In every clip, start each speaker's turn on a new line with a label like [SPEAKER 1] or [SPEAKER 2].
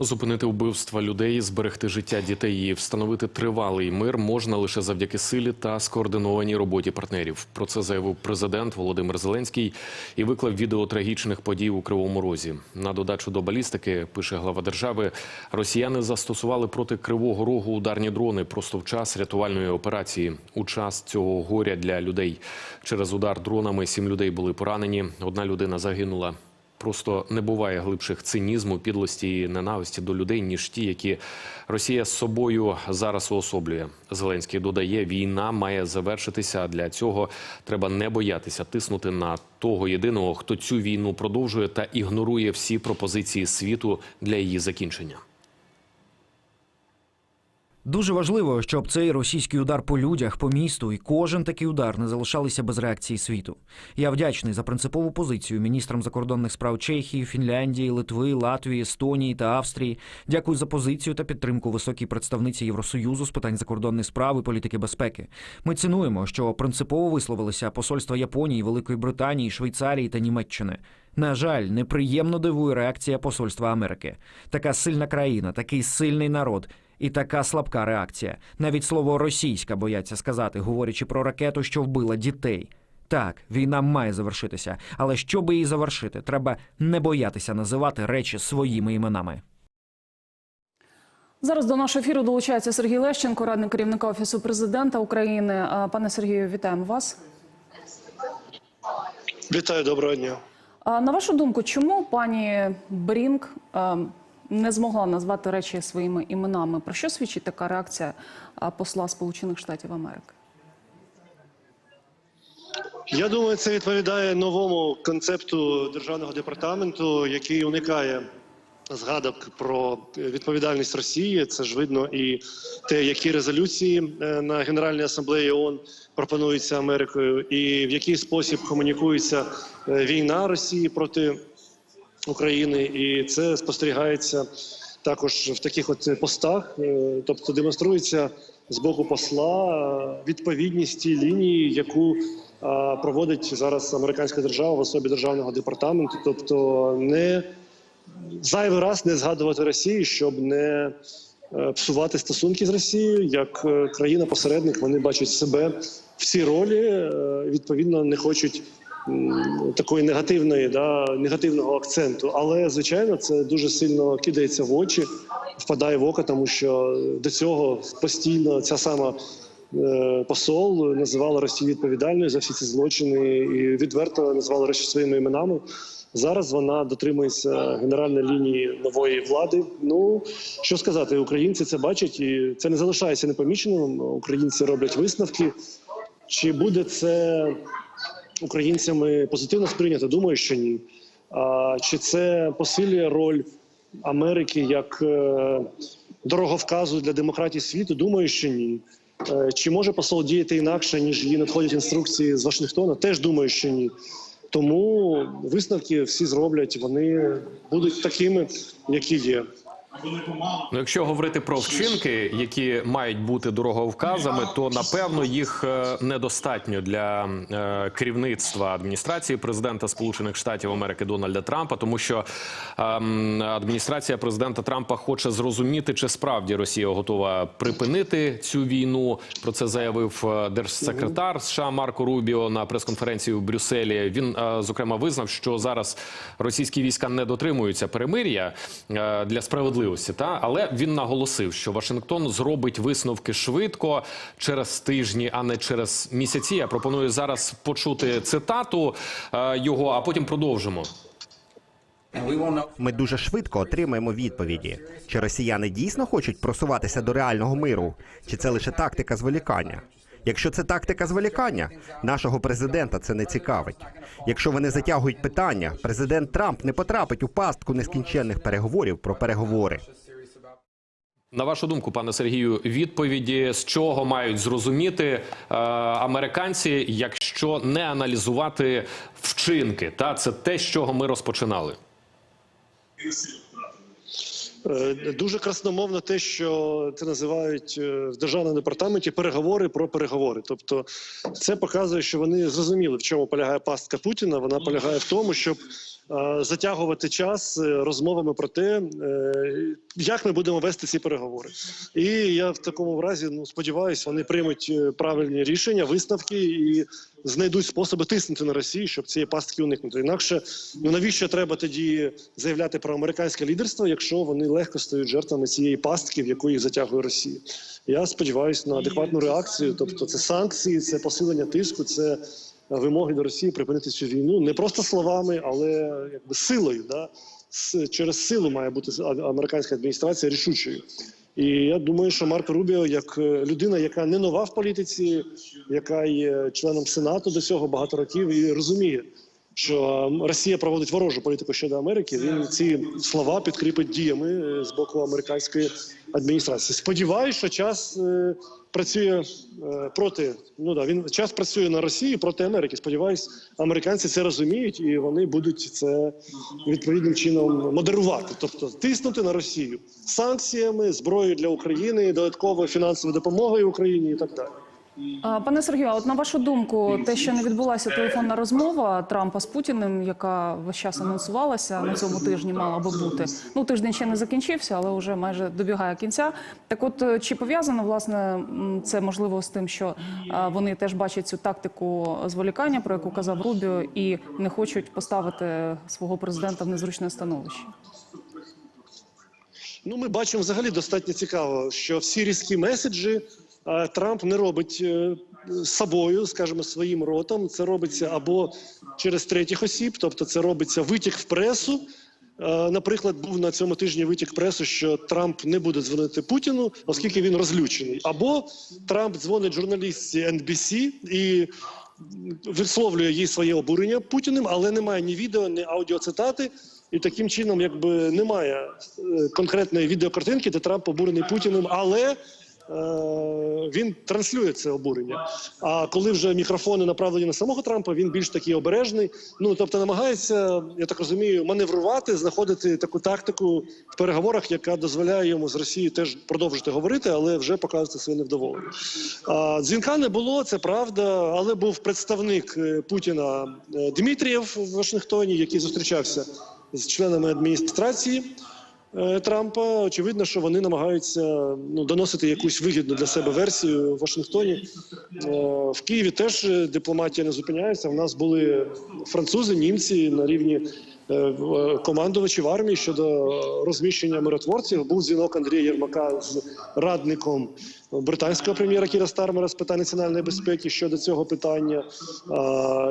[SPEAKER 1] Зупинити вбивства людей, зберегти життя дітей і встановити тривалий мир можна лише завдяки силі та скоординованій роботі партнерів. Про це заявив президент Володимир Зеленський і виклав відео трагічних подій у Кривому Розі. На додачу до балістики пише глава держави. Росіяни застосували проти Кривого Рогу ударні дрони просто в час рятувальної операції. У час цього горя для людей через удар дронами сім людей були поранені. Одна людина загинула. Просто не буває глибших цинізму, підлості і ненависті до людей, ніж ті, які Росія з собою зараз уособлює. Зеленський додає, війна має завершитися. А для цього треба не боятися тиснути на того єдиного, хто цю війну продовжує та ігнорує всі пропозиції світу для її закінчення.
[SPEAKER 2] Дуже важливо, щоб цей російський удар по людях, по місту і кожен такий удар не залишалися без реакції світу. Я вдячний за принципову позицію міністрам закордонних справ Чехії, Фінляндії, Литви, Латвії, Естонії та Австрії. Дякую за позицію та підтримку високій представниці Євросоюзу з питань закордонних справ і політики безпеки. Ми цінуємо, що принципово висловилися посольства Японії, Великої Британії, Швейцарії та Німеччини. На жаль, неприємно дивує реакція посольства Америки. Така сильна країна, такий сильний народ. І така слабка реакція. Навіть слово російська бояться сказати, говорячи про ракету, що вбила дітей. Так, війна має завершитися, але щоб її завершити, треба не боятися називати речі своїми іменами.
[SPEAKER 3] Зараз до нашого ефіру долучається Сергій Лещенко, радник керівника офісу президента України. Пане Сергію, вітаємо вас.
[SPEAKER 4] Вітаю, доброго дня.
[SPEAKER 3] На вашу думку, чому пані Брінк а, не змогла назвати речі своїми іменами? Про що свідчить така реакція посла Сполучених Штатів Америки?
[SPEAKER 4] Я думаю, це відповідає новому концепту державного департаменту, який уникає згадок про відповідальність Росії. Це ж видно і те, які резолюції е, на Генеральній асамблеї ООН пропонуються Америкою, і в який спосіб комунікується е, війна Росії проти України, і це спостерігається також в таких от постах, Е, тобто демонструється з боку посла е, відповідність тій лінії, яку е, проводить зараз американська держава в особі державного департаменту, тобто не зайвий раз не згадувати Росію, щоб не псувати стосунки з Росією. Як країна-посередник. Вони бачать себе в цій ролі, відповідно, не хочуть такої негативної, да, негативного акценту. Але звичайно, це дуже сильно кидається в очі, впадає в око, тому що до цього постійно ця сама. е, Посол називала Росію відповідальною за всі ці злочини і відверто називала Росію своїми іменами. Зараз вона дотримується генеральної лінії нової влади. Ну що сказати, українці це бачать, і це не залишається непоміченим. Українці роблять висновки. Чи буде це українцями позитивно сприйнято? Думаю, що ні. А чи це посилює роль Америки як е, дороговказу для демократії світу? Думаю, що ні. Е, Чи може посол діяти інакше, ніж їй надходять інструкції з Вашингтона? Теж думаю, що ні. Тому висновки всі зроблять, вони будуть такими, які є.
[SPEAKER 1] Ну, якщо говорити про вчинки, які мають бути дороговказами, то напевно їх е, недостатньо для е, керівництва адміністрації президента Сполучених Штатів Америки Дональда Трампа, тому що ем, адміністрація президента Трампа хоче зрозуміти, чи справді Росія готова припинити цю війну. Про це заявив е, держсекретар США Марко Рубіо на прес-конференції в Брюсселі. Він е, зокрема визнав, що зараз російські війська не дотримуються перемир'я е, для справедливості. Та але він наголосив, що Вашингтон зробить висновки швидко через тижні, а не через місяці. Я пропоную зараз почути цитату е, його, а потім продовжимо.
[SPEAKER 5] Ми дуже швидко отримаємо відповіді. Чи росіяни дійсно хочуть просуватися до реального миру, чи це лише тактика зволікання? Якщо це тактика зволікання, нашого президента це не цікавить. Якщо вони затягують питання, президент Трамп не потрапить у пастку нескінченних переговорів про переговори.
[SPEAKER 1] На вашу думку, пане Сергію, відповіді з чого мають зрозуміти е, американці, якщо не аналізувати вчинки? Та це те, з чого ми розпочинали.
[SPEAKER 4] Е, Дуже красномовно те, що це називають е, в державному департаменті переговори про переговори. Тобто, це показує, що вони зрозуміли, в чому полягає пастка Путіна. Вона полягає в тому, щоб е, затягувати час розмовами про те, як ми будемо вести ці переговори. І я в такому разі ну сподіваюся, вони приймуть правильні рішення, висновки і знайдуть способи тиснути на Росію, щоб цієї пастки уникнути. Інакше ну навіщо треба тоді заявляти про американське лідерство, якщо вони легко стають жертвами цієї пастки, в яку їх затягує Росія? Я сподіваюся на адекватну реакцію. Тобто, це санкції, це посилення тиску, це вимоги до Росії припинити цю війну не просто словами, але якби силою. Да? Через силу має бути американська адміністрація рішучою. І я думаю, що Марко Рубіо, як е, людина, яка не нова в політиці, яка є членом Сенату до цього багато років, і розуміє, що Росія проводить ворожу політику щодо Америки. Він ці слова підкріпить діями е, з боку американської адміністрації. Сподіваюсь, що час е, працює е, проти. Ну да, він час працює на Росії проти Америки. Сподіваюсь, американці це розуміють і вони будуть це відповідним чином модерувати, тобто тиснути на Росію санкціями, зброєю для України, додатковою фінансовою допомогою Україні і так далі.
[SPEAKER 3] Пане Сергію, а от на вашу думку, те, що не відбулася телефонна розмова Трампа з Путіним, яка весь час анонсувалася на цьому тижні, мала би бути. Ну тиждень ще не закінчився, але вже майже добігає кінця. Так, от е, чи пов'язано власне це можливо з тим, що вони теж бачать цю тактику зволікання, про яку казав Рубіо, і не хочуть поставити свого президента в незручне становище?
[SPEAKER 4] Ну, ми бачимо взагалі достатньо цікаво, що всі різкі меседжі е, Трамп не робить е, собою, скажімо, своїм ротом. Це робиться або через третіх осіб, тобто це робиться витік в пресу. Е, Наприклад, був на цьому тижні витік в пресу, що Трамп не буде дзвонити Путіну, оскільки він розлючений. Або Трамп дзвонить журналістці NBC і висловлює їй своє обурення Путіним, але немає ні відео, ні аудіоцитати. І таким чином, якби немає е, конкретної відеокартинки, де Трамп обурений Путіним, але він транслює це обурення. А коли вже мікрофони направлені на самого Трампа, він більш такий обережний. Ну тобто намагається, я так розумію, маневрувати, знаходити таку тактику в переговорах, яка дозволяє йому з Росією теж продовжити говорити, але вже показувати своє невдоволення. Дзвінка не було, це правда, але був представник е, Путіна е, Дмитрієв в Вашингтоні, який зустрічався з членами адміністрації е, Трампа. Очевидно, що вони намагаються ну, доносити якусь вигідну для себе версію в Вашингтоні. Е, В Києві теж е, дипломатія не зупиняється. У нас були французи, німці на рівні е, е, командувачів армії щодо розміщення миротворців. Був дзвінок Андрія Єрмака з радником британського прем'єра Кіра Стармера з питань національної безпеки щодо цього питання.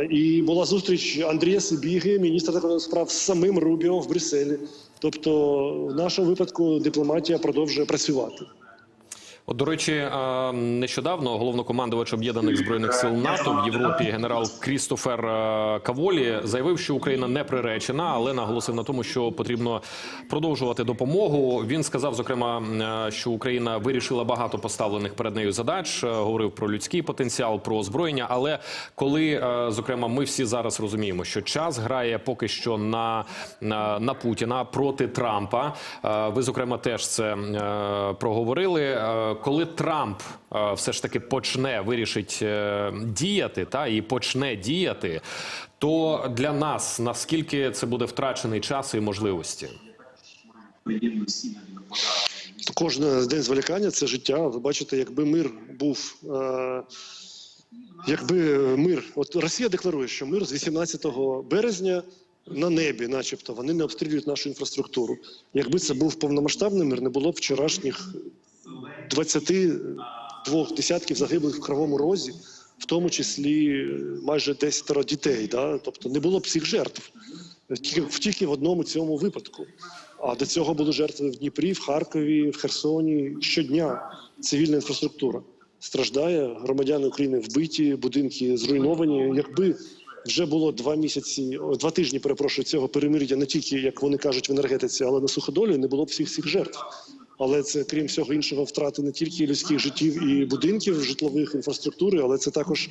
[SPEAKER 4] І була зустріч Андрія Сибіги, міністра закордонних справ з самим Рубіо в Брюсселі. Тобто, в нашому випадку дипломатія продовжує працювати.
[SPEAKER 1] От, до речі, нещодавно головнокомандувач об'єднаних збройних сил НАТО в Європі генерал Крістофер Каволі заявив, що Україна не приречена, але наголосив на тому, що потрібно продовжувати допомогу. Він сказав, зокрема, що Україна вирішила багато поставлених перед нею задач. Говорив про людський потенціал, про озброєння. Але коли, зокрема, ми всі зараз розуміємо, що час грає поки що на, на, на Путіна проти Трампа. Ви, зокрема, теж це проговорили. Коли Трамп е, все ж таки почне вирішить е, діяти, та і почне діяти, то для нас наскільки це буде втрачений час і можливості?
[SPEAKER 4] Кожен день зволікання це життя. Ви бачите, якби мир був. Е- Якби мир, от Росія декларує, що мир з 18 березня на небі, начебто, вони не обстрілюють нашу інфраструктуру. Якби це був повномасштабний мир, не було б вчорашніх 22 десятків загиблих в Кривому Розі, в тому числі майже 10 дітей. Да? Тобто не було б цих жертв. Тільки, тільки в одному цьому випадку. А до цього були жертви в Дніпрі, в Харкові, в Херсоні. Щодня цивільна інфраструктура страждає, громадяни України вбиті, будинки зруйновані. Якби вже було два місяці, два тижні, перепрошую, цього перемир'я не тільки, як вони кажуть, в енергетиці, але на суходолі, не було б всіх цих жертв. Але це крім всього іншого втрати не тільки людських життів і будинків, житлових інфраструктури, але це також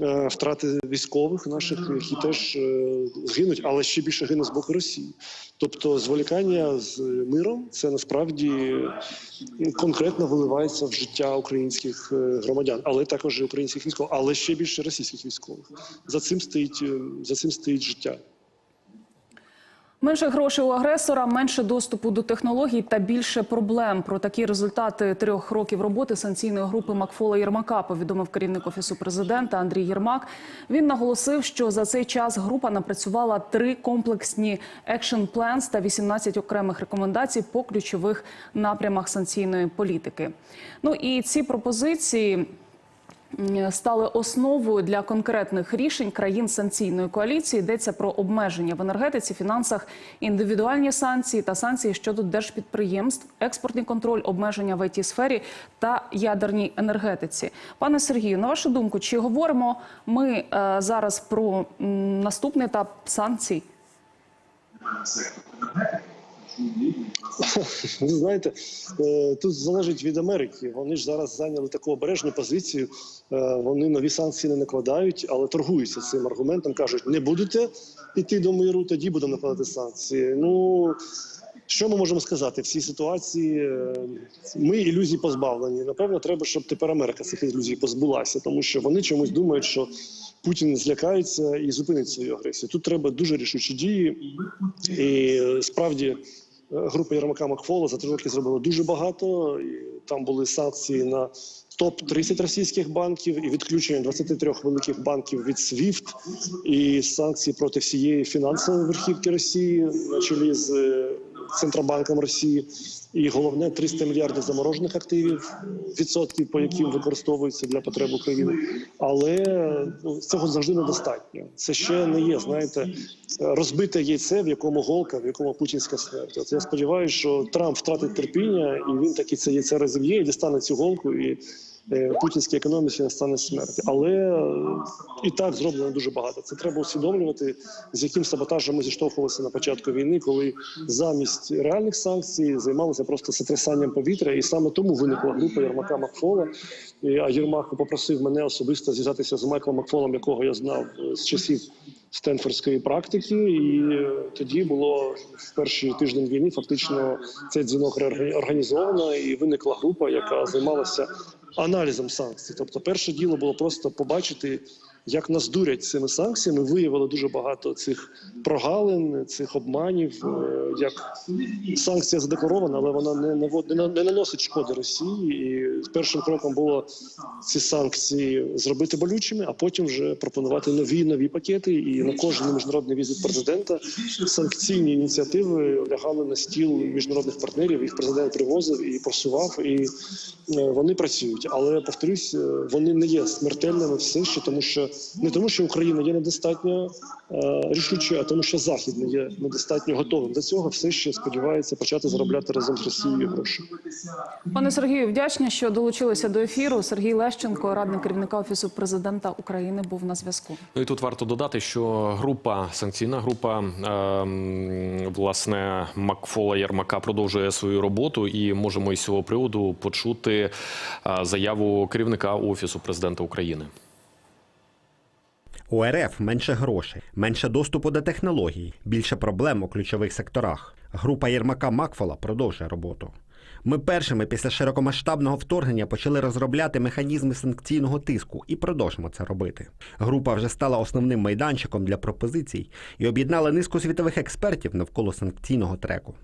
[SPEAKER 4] е, втрати військових наших, які теж е, гинуть, але ще більше гине з боку Росії. Тобто, зволікання з миром це насправді е, конкретно виливається в життя українських е, громадян, але також і українських військових, але ще більше російських військових. За цим стоїть е, за цим стоїть життя.
[SPEAKER 3] Менше грошей у агресора, менше доступу до технологій та більше проблем. Про такі результати трьох років роботи санкційної групи Макфола Єрмака повідомив керівник офісу президента Андрій Єрмак. Він наголосив, що за цей час група напрацювала три комплексні екшн планс та 18 окремих рекомендацій по ключових напрямах санкційної політики. Ну і ці пропозиції стали основою для конкретних рішень країн санкційної коаліції. Йдеться про обмеження в енергетиці, фінансах, індивідуальні санкції та санкції щодо держпідприємств, експортний контроль, обмеження в it сфері та ядерній енергетиці. Пане Сергію, на вашу думку, чи говоримо ми е, зараз про м, наступний етап санкцій?
[SPEAKER 4] Ви знаєте, е, тут залежить від Америки. Вони ж зараз зайняли таку обережну позицію. Е, Вони нові санкції не накладають, але торгуються цим аргументом. кажуть, не будете йти до миру, тоді будемо накладати санкції. Ну що ми можемо сказати в цій ситуації? Е, Ми ілюзій позбавлені. Напевно, треба, щоб тепер Америка цих ілюзій позбулася, тому що вони чомусь думають, що Путін злякається і зупинить свою агресію. Тут треба дуже рішучі дії, і справді. Е, Група Єрмака Макфола за три роки зробила дуже багато. Там були санкції на топ 30 російських банків і відключення 23 великих банків від SWIFT, і санкції проти всієї фінансової верхівки Росії на чолі з е, Центробанком Росії. І головне 300 мільярдів заморожених активів, відсотків по яким використовуються для потреб України. Але ну, цього завжди недостатньо. Це ще не є, знаєте, розбите яйце, в якому голка, в якому путінська смерть. От я сподіваюся, що Трамп втратить терпіння, і він таки це яйце розіб'є і дістане цю голку, і путінській економіці настане смерть. Але е, і так зроблено дуже багато. Це треба усвідомлювати, з яким саботажем ми зіштовхувалися на початку війни, коли замість реальних санкцій займалися просто сотрясанням повітря, і саме тому виникла група Єрмака Макфола. А Єрмак попросив мене особисто зв'язатися з Майклом Макфолом, якого я знав е, з часів Стенфордської практики, і е, тоді було в перші тиждень війни фактично цей дзвінок організовано, і виникла група, яка займалася аналізом санкцій. Тобто, перше діло було просто побачити, як нас дурять цими санкціями. Виявили дуже багато цих прогалин, цих обманів. е, Як санкція задекларована, але вона не навод- не не наносить шкоди Росії. І першим кроком було ці санкції зробити болючими, а потім вже пропонувати нові нові пакети. І на кожен міжнародний візит президента санкційні ініціативи лягали на стіл міжнародних партнерів. Їх президент привозив і просував, і е, вони працюють. Але повторюсь, е, вони не є смертельними все ще, тому що не тому, що Україна є недостатньо е, рішучою, а тому, що Захід не є недостатньо готовим до цього, все ще сподівається почати заробляти разом з Росією гроші.
[SPEAKER 3] Пане Сергію, вдячні, що долучилися до ефіру. Сергій Лещенко, радник керівника офісу президента України, був на зв'язку.
[SPEAKER 1] Ну і тут варто додати, що група, санкційна група ем, власне Макфола Єрмака продовжує свою роботу, і можемо із цього приводу почути е, заяву керівника офісу президента України.
[SPEAKER 5] У РФ менше грошей, менше доступу до технологій, більше проблем у ключових секторах. Група Єрмака Макфола продовжує роботу. Ми першими після широкомасштабного вторгнення почали розробляти механізми санкційного тиску і продовжимо це робити. Група вже стала основним майданчиком для пропозицій і об'єднала низку світових експертів навколо санкційного треку.